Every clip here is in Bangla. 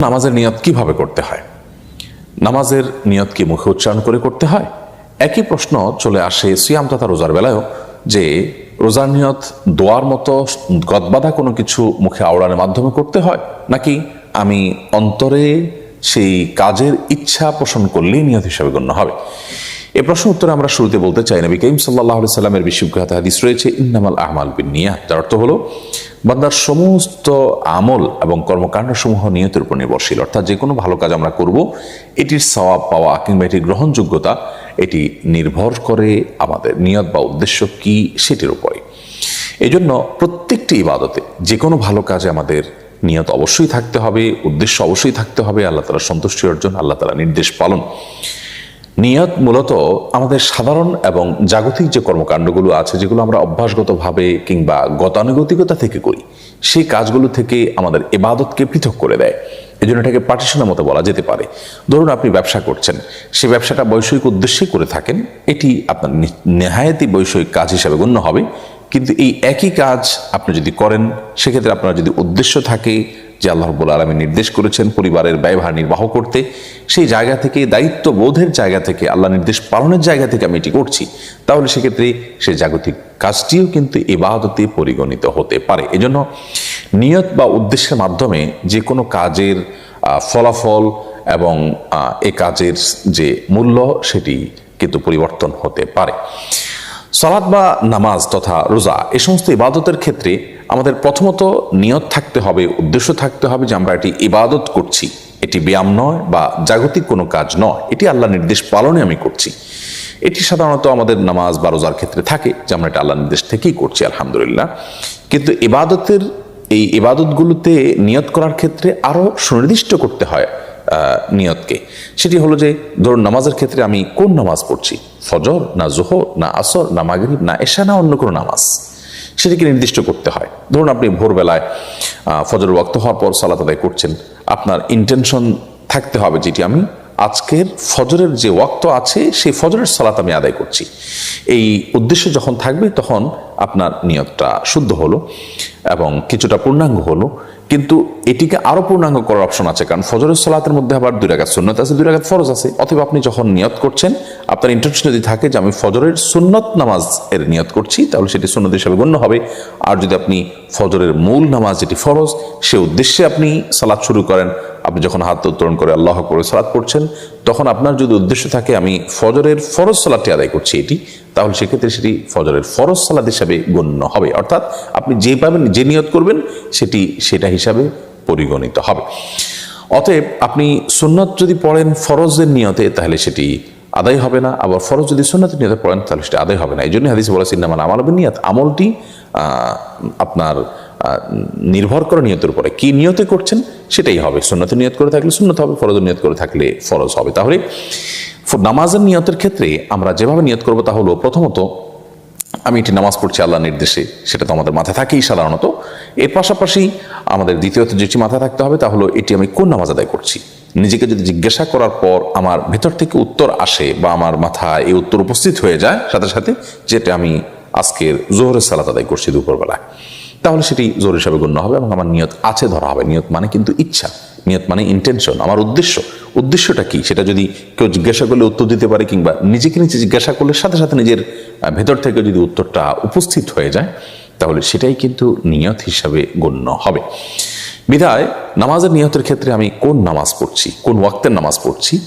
নামাজের নিয়ত কীভাবে করতে হয়? নামাজের নিয়ত কি মুখে উচ্চারণ করে করতে হয়? একই প্রশ্ন চলে আসে সিয়াম তথা রোজার বেলায়ও, যে রোজার নিয়ত দোয়ার মতো গদবাধা কোনো কিছু মুখে আওড়ানোর মাধ্যমে করতে হয়? নাকি আমি অন্তরে সেই কাজের ইচ্ছা পোষণ করলেই নিয়ত হিসাবে গণ্য হবে? এ প্রশ্ন উত্তরে আমরা শুরুতে বলতে চাই। নবী করিম সাল্লাহ সাল্লামের বিশুদ্ধ হাদিস রয়েছে, ইন্নামাল আহমাল বিন নিয়া যার অর্থ হলো বান্দার সমস্ত আমল এবং কর্মকাণ্ড সমূহ নিয়তের উপর নির্ভরশীল। অর্থাৎ যে কোনো ভালো কাজ আমরা করব, এটির সওয়াব পাওয়া কিংবা এটির গ্রহণযোগ্যতা, এটি নির্ভর করে আমাদের নিয়ত বা উদ্দেশ্য কি সেটির উপরে এই জন্য প্রত্যেকটি ইবাদতে যে কোনো ভালো কাজে আমাদের নিয়ত অবশ্যই থাকতে হবে, উদ্দেশ্য অবশ্যই থাকতে হবে, আল্লাহ তালা সন্তুষ্টি অর্জন, আল্লাহ তালা নির্দেশ পালন। নিয়ত মূলত আমাদের সাধারণ এবং জাগতিক যে কর্মকাণ্ডগুলো আছে, যেগুলো আমরা অভ্যাসগতভাবে কিংবা গতানুগতিকতা থেকে করি, সেই কাজগুলো থেকে আমাদের এবাদতকে পৃথক করে দেয়। এই জন্য এটাকে পার্টিশনের মতো বলা যেতে পারে। ধরুন আপনি ব্যবসা করছেন সেই ব্যবসাটা বৈষয়িক উদ্দেশ্যে করে থাকেন, এটি আপনার নেহায়েতি বৈষয়িক কাজ হিসাবে গণ্য হবে। কিন্তু এই একই কাজ আপনি যদি করেন, সেক্ষেত্রে আপনার যদি উদ্দেশ্য থাকে যে আল্লাহ রব্বুল আলমী নির্দেশ করেছেন পরিবারের ব্যয়ভার নির্বাহ করতে, সেই জায়গা থেকে, দায়িত্ববোধের জায়গা থেকে, আল্লাহ নির্দেশ পালনের জায়গা থেকে আমি এটি করছি। তাহলে সেক্ষেত্রে সে জাগতিক কাজটিও কিন্তু ইবাদতে পরিগণিত হতে পারে। এজন্য নিয়ত বা উদ্দেশ্যের মাধ্যমে যে কোনো কাজের ফলাফল এবং এ কাজের যে মূল্য সেটি কিন্তু পরিবর্তন হতে পারে। সালাদ বা নামাজ তথা রোজা, এ সমস্ত ইবাদতের ক্ষেত্রে আমাদের প্রথমত নিয়ত থাকতে হবে, উদ্দেশ্য থাকতে হবে যে আমরা এটি ইবাদত করছি। এটি ব্যায়াম নয় বা জাগতিক কোনো কাজ নয়। এটি আল্লাহ নির্দেশ পালনে আমি করছি। এটি সাধারণত আমাদের নামাজ বা রোজার ক্ষেত্রে থাকে যে আমরা এটা আল্লাহ নির্দেশ থেকেই করছি, আলহামদুলিল্লাহ। কিন্তু ইবাদতের এই ইবাদতগুলোতে নিয়ত করার ক্ষেত্রে আরও সুনির্দিষ্ট করতে হয় নিয়তকে। সেটি হলো যে, ধরুন নামাজের ক্ষেত্রে আমি কোন নামাজ পড়ছি? ফজর না জোহর না আসর না মাগরিব না এশা না অন্য কোনো নামাজ? সেটিকে নির্দিষ্ট করতে হয়। ধরুন আপনি ভোরবেলায় ফজর ওয়াক্ত হওয়ার পর সালাত আদায় করছেন। আপনার ইন্টেনশন থাকতে হবে যেটি আমি আজকের ফজরের যে ওয়াক্ত আছে, সেই ফজরের সালাত আমি আদায় করছি। এই উদ্দেশ্য যখন থাকবে তখন আপনার নিয়তটা শুদ্ধ হলো এবং কিছুটা পূর্ণাঙ্গ হলো। কিন্তু এটিকে আরও পূর্ণাঙ্গ করার অপশন আছে, কারণ ফজরের সালাতের মধ্যে আবার দুই রাগাত সুন্নত আছে, দুই রাগাত ফরজ আছে। অথবা আপনি যখন নিয়ত করছেন, আপনার ইন্টারেস্ট যদি থাকে যে আমি ফজরের সুন্নত নামাজ এর নিয়ত করছি, তাহলে সেটি সুন্নত হিসাবে গণ্য হবে। আর যদি আপনি ফজরের মূল নামাজ যেটি ফরজ, সে উদ্দেশ্যে আপনি সালাত শুরু করেন আপনি যখন হাত উত্তোলন করে আল্লাহ করে সালাত পড়ছেন, তখন আপনার যদি উদ্দেশ্য থাকে, আমি ফজরের ফরজ সালাদটি আদায় করছি এটি, তাহলে সেক্ষেত্রে সেটি ফজরের ফরজ সালাদ হিসাবে গণ্য হবে। অর্থাৎ আপনি যে পাবেন, যে নিয়ত করবেন, সেটি সেটা হিসাবে পরিগণিত হবে। অতএব আপনি সুন্নত যদি পড়েন ফরজের নিয়তে, তাহলে সেটি আদায় হবে না। আবার ফরজ যদি সুন্নতের নিয়তে পড়েন, তাহলে সেটা আদায় হবে না। এই জন্য হাদিস বলেছেন না মানে আমল নিয়ত আমলটি আপনার নির্ভর করে নিয়তের উপরে। কি নিয়তে করছেন? সেটাই হবে। সুন্নতের নিয়ত করে থাকলে সুন্নত হবে, ফরজের নিয়ত করে থাকলে ফরজ হবে। তাহলে নামাজের নিয়তের ক্ষেত্রে আমরা যেভাবে নিয়ত করব তা হলো প্রথমত আমি এটি নামাজ পড়ছি আল্লাহ নির্দেশে, সেটা তো আমাদের মাথায় থাকেই সাধারণত। এর পাশাপাশি আমাদের দ্বিতীয়ত যেটি মাথায় থাকতে হবে তা হলো এটি আমি কোন নামাজ আদায় করছি। নিজেকে যদি জিজ্ঞাসা করার পর আমার ভেতর থেকে উত্তর আসে বা আমার মাথায় এই উত্তর উপস্থিত হয়ে যায়, সাথে সাথে যেটা আমি আজকের জোহরের সালাত আদায় করছি দুপুরবেলায়। তাহলে সেটি জোর হিসাবে গণ্য হবে এবং আমার নিয়ত আছে ধরা হবে। নিয়ত মানে কিন্তু ইচ্ছা। নিয়ত মানে ইন্টেনশন আমার উদ্দেশ্য। উদ্দেশ্যটা কি? সেটা যদি কেউ জিজ্ঞাসা করলে উত্তর দিতে পারে কিংবা নিজেকে নিজে জিজ্ঞাসা করলে সাথে সাথে নিজের ভেতর থেকে যদি উত্তরটা উপস্থিত হয়ে যায়, তাহলে সেটাই কিন্তু নিয়ত হিসাবে গণ্য হবে। বিধায় নামাজের নিয়তের ক্ষেত্রে আমি কোন নামাজ পড়ছি? কোন ওয়াক্তের নামাজ পড়ছি?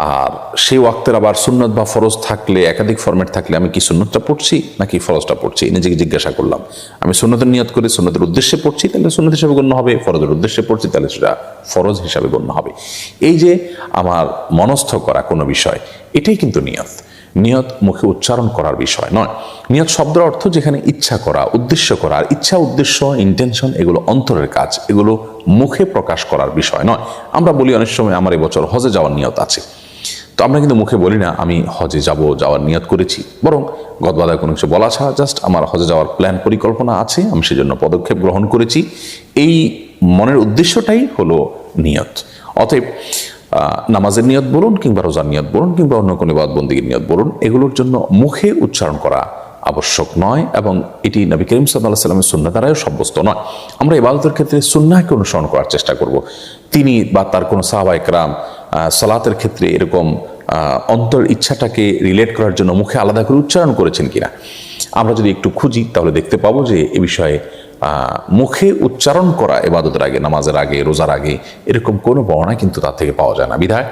আর সেই ওয়াক্তের আবার সুন্নত বা ফরজ থাকলে, একাধিক ফরম্যাট থাকলে আমি কি সুন্নতটা পড়ছি নাকি ফরজটা পড়ছি? নিজেকে জিজ্ঞাসা করলাম। আমি সুন্নতের নিয়ত করে, সুন্নতের উদ্দেশ্যে পড়ছি, তাহলে সুন্নত হিসাবে গণ্য হবে। ফরজের উদ্দেশ্যে পড়ছি, তাহলে সেটা ফরজ হিসাবে গণ্য হবে। এই যে আমার মনস্থ করা কোনো বিষয়, এটাই কিন্তু নিয়ত। নিয়ত মুখে উচ্চারণ করার বিষয় নয়। নিয়ত শব্দের অর্থ যেখানে ইচ্ছা করা, উদ্দেশ্য করা, আর ইচ্ছা, উদ্দেশ্য ইন্টেনশন এগুলো অন্তরের কাজ, এগুলো মুখে প্রকাশ করার বিষয় নয়। আমরা বলি অনেক সময় আমার এবছর হজে যাওয়ার নিয়ত আছে। তো আমরা কিন্তু মুখে বলি না, আমি হজে যাব, যাওয়ার নিয়ত করেছি। বরং গদবাদায় কোনো কিছু বলা ছাড়া জাস্ট আমার হজে যাওয়ার প্ল্যান পরিকল্পনা আছে, আমি সেজন্য পদক্ষেপ গ্রহণ করেছি। এই মনের উদ্দেশ্যটাই হলো নিয়ত। অতএব নামাজের নিয়ত বলুন কিংবা রোজার নিয়ত বলুন কিংবা অন্য কোনো বন্দিগির নিয়ত বলুন, এগুলোর জন্য মুখে উচ্চারণ করা আবশ্যক নয় এবং এটি নবী করিম সাল্লাহ সাল্লামের সুন্না দ্বারাও সাব্যস্ত নয়। আমরা ইবাদতের ক্ষেত্রে সুন্নাকে অনুসরণ করার চেষ্টা করব। তিনি বা তার কোনো সাহাবাইকরাম সলাতের ক্ষেত্রে এরকম অন্তর ইচ্ছাটাকে রিলেট করার জন্য মুখে আলাদা করে উচ্চারণ করেছেন কিনা। আমরা যদি একটু খুঁজি, তাহলে দেখতে পাবো যে এ বিষয়ে মুখে উচ্চারণ করা এবাদতের আগে, নামাজের আগে, রোজার আগে এরকম কোনো বর্ণনা কিন্তু তার থেকে পাওয়া যায় না। বিধায়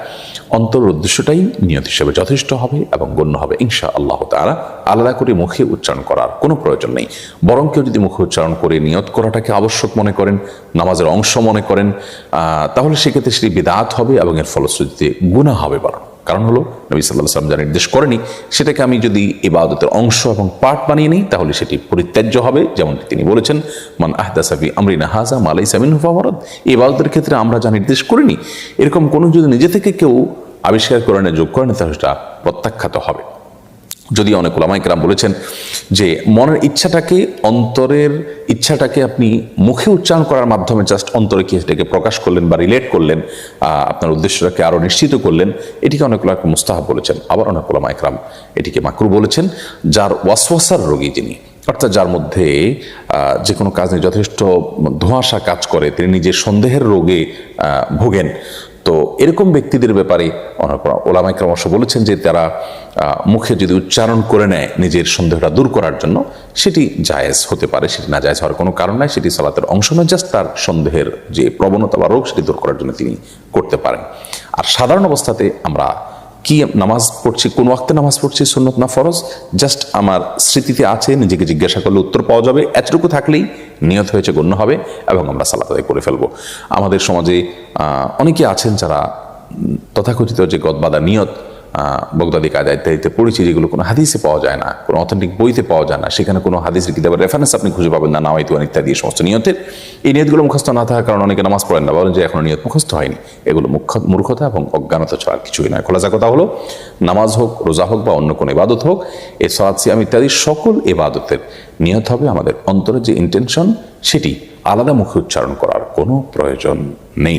অন্তর উদ্দেশ্যটাই নিয়ত হিসেবে যথেষ্ট হবে এবং গণ্য হবে ইনশা আল্লাহ তাআলা। আলাদা করে মুখে উচ্চারণ করার কোনো প্রয়োজন নেই। বরং কেউ যদি মুখে উচ্চারণ করে নিয়ত করাটাকে আবশ্যক মনে করেন, নামাজের অংশ মনে করেন তাহলে সেক্ষেত্রে সেটি বিদাত হবে এবং এর ফলশ্রুতিতে গুণা হবে বরং। কারণ হলো, নবী সাল্লাহ সাল্লাম যা নির্দেশ করেনি, সেটাকে আমি যদি ইবাদতের অংশ এবং পার্ট বানিয়ে নিই, তাহলে সেটি পরিত্যাজ্য হবে, যেমনটি তিনি বলেছেন, মান আহদাসাফি আমরিনা হাজা মালাই সামিন হুফাওয়ারদ ইবাদতের ক্ষেত্রে আমরা যা নির্দেশ করিনি, এরকম কোনো যদি নিজে থেকে কেউ আবিষ্কার করে না, যোগ করেন তাহলে সেটা প্রত্যাখ্যাত হবে। যদি অনেক ওলামাইকরাম বলেছেন যে মনের ইচ্ছাটাকে, অন্তরের ইচ্ছাটাকে আপনি মুখে উচ্চারণ করার মাধ্যমে জাস্ট অন্তরে কি সেটাকে প্রকাশ করলেন বা রিলেট করলেন আপনার উদ্দেশ্যটাকে আরও নিশ্চিত করলেন, এটিকে অনেক ওলামা মুস্তাহাব বলেছেন। আবার অনেক ওলামাইকরাম এটিকে মাকরু বলেছেন, যার ওয়াসওয়াসার রোগী যিনি অর্থাৎ যার মধ্যে যে কোনো কাজ নিয়ে যথেষ্ট ধোঁয়াশা কাজ করে, তিনি নিজের সন্দেহের রোগে ভোগেন। তো এরকম ব্যক্তিদের ব্যাপারে ওলামায় ক্রমশ বলেছেন যে তারা মুখে যদি উচ্চারণ করে নেয় নিজের সন্দেহটা দূর করার জন্য, সেটি জায়েজ হতে পারে, সেটি না জায়েজ হওয়ার কোনো কারণ নাই, সেটি সালাতের অংশ নয়, জাস্ট তার সন্দেহের যে প্রবণতা বা রোগ সেটি দূর করার জন্য তিনি করতে পারেন। আর সাধারণ অবস্থাতে আমরা কি নামাজ পড়ছি, কোন ওয়াক্তে নামাজ পড়ছি, সুন্নত না ফরজ? জাস্ট আমার স্মৃতিতে আছে, নিজেকে জিজ্ঞাসা করলে উত্তর পাওয়া যাবে। এতটুকু থাকলেই নিয়ত হয়েছে, গণ্য হবে, এবং আমরা সালাত আদায় করে ফেলব। আমাদের সমাজে অনেকে আছেন যারা তথাকথিত যে গদবাদা নিয়ত বগদাদি কায়দা ইত্যাদিতে পড়েছি, যেগুলো কোনো হাদিসে পাওয়া যায় না, কোনো অথেন্টিক বইতে পাওয়া যায় না, সেখানে কোনো হাদিসের কিতাবের রেফারেন্স আপনি খুঁজে পাবেন না নাওয়াইতুয়ান ইত্যাদি, এই সমস্ত নিয়তের। এই নিয়তগুলো মুখস্থ না থাকার কারণে অনেকে নামাজ পড়েন না, বলেন যে এখনও নিয়ত মুখস্থ হয়নি। এগুলো মুখ্য, মূর্খতা এবং অজ্ঞানতা ছাড়া কিছুই নয়। খোলাসা কথা হলো, নামাজ হোক, রোজা হোক বা অন্য কোনো ইবাদত হোক এই সালাদ সিয়াম ইত্যাদি সকল এবাদতের নিয়ত হবে আমাদের অন্তরের যে ইন্টেনশন সেটি আলাদা মুখে উচ্চারণ করার কোনো প্রয়োজন নেই।